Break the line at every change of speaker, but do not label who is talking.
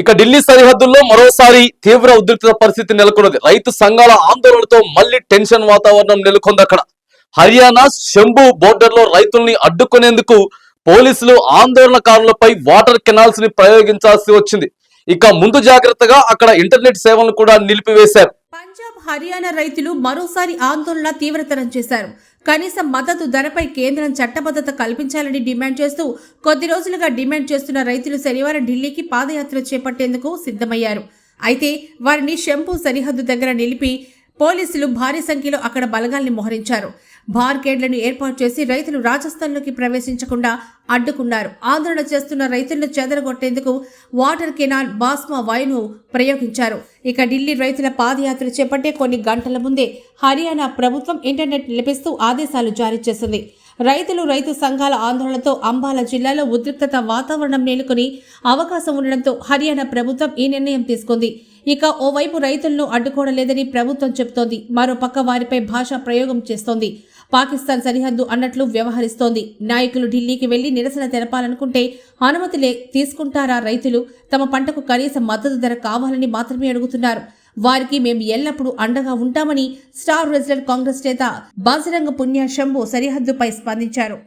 ఇక ఢిల్లీ సరిహద్దుల్లో మరోసారి తీవ్ర ఉద్రిక్త పరిస్థితి నెలకొన్నది. రైతు సంఘాల ఆందోళనతో మళ్ళీ టెన్షన్ వాతావరణం నెలకొంది అక్కడ. హర్యానా శంభు బోర్డర్లో రైతుల్ని అడ్డుకునేందుకు పోలీసులు ఆందోళనకారులపై వాటర్ కెనాల్స్ని ప్రయోగించాల్సి వచ్చింది. ఇక ముందు జాగ్రత్తగా అక్కడ ఇంటర్నెట్ సేవలను కూడా నిలిపివేశారు.
హర్యానా రైతులు మరోసారి ఆందోళన తీవ్రతరం చేశారు. కనీస మద్దతు ధరపై కేంద్రం చట్టబద్ధత కల్పించాలని డిమాండ్ చేస్తూ కొద్ది రోజులుగా డిమాండ్ చేస్తున్న రైతులు శనివారం ఢిల్లీకి పాదయాత్ర చేపట్టేందుకు సిద్ధమయ్యారు. అయితే వారిని శంభు సరిహద్దు దగ్గర నిలిపి పోలీసులు భారీ సంఖ్యలో అక్కడ బలగాల్ని మోహరించారు. బార్గేడ్లను ఏర్పాటు చేసి రైతులు రాజస్థాన్లోకి ప్రవేశించకుండా అడ్డుకున్నారు. ఆందోళన చేస్తున్న రైతులను చెదరగొట్టేందుకు వాటర్ కెనాల్ బాస్మా వాయును ప్రయోగించారు. ఇక ఢిల్లీ రైతుల పాదయాత్ర చేపట్టే కొన్ని గంటల ముందే హర్యానా ప్రభుత్వం ఇంటర్నెట్ నిలిపిస్తూ ఆదేశాలు జారీ చేసింది. రైతులు రైతు సంఘాల ఆందోళనతో అంబాలా జిల్లాలో ఉద్రిక్తత వాతావరణం నెలకొని అవకాశం ఉండడంతో హర్యానా ప్రభుత్వం ఈ నిర్ణయం తీసుకుంది. ఇక ఓవైపు రైతులను అడ్డుకోవడం లేదని ప్రభుత్వం చెబుతోంది మరోపక్క వారిపై భాషా ప్రయోగం చేస్తోంది. పాకిస్తాన్ సరిహద్దు అన్నట్లు వ్యవహరిస్తోంది. నాయకులు ఢిల్లీకి వెళ్ళి నిరసన తెలపాలనుకుంటే అనుమతి లే తీసుకుంటారా రైతులు? తమ పంటకు కనీస మద్దతు ధర కావాలని మాత్రమే అడుగుతున్నారు. వారికి మేము ఎల్లప్పుడూ అండగా ఉంటామని స్టార్ రెసిడెంట్ కాంగ్రెస్ నేత బాజరంగ పుణ్య శంభు సరిహద్దుపై స్పందించారు.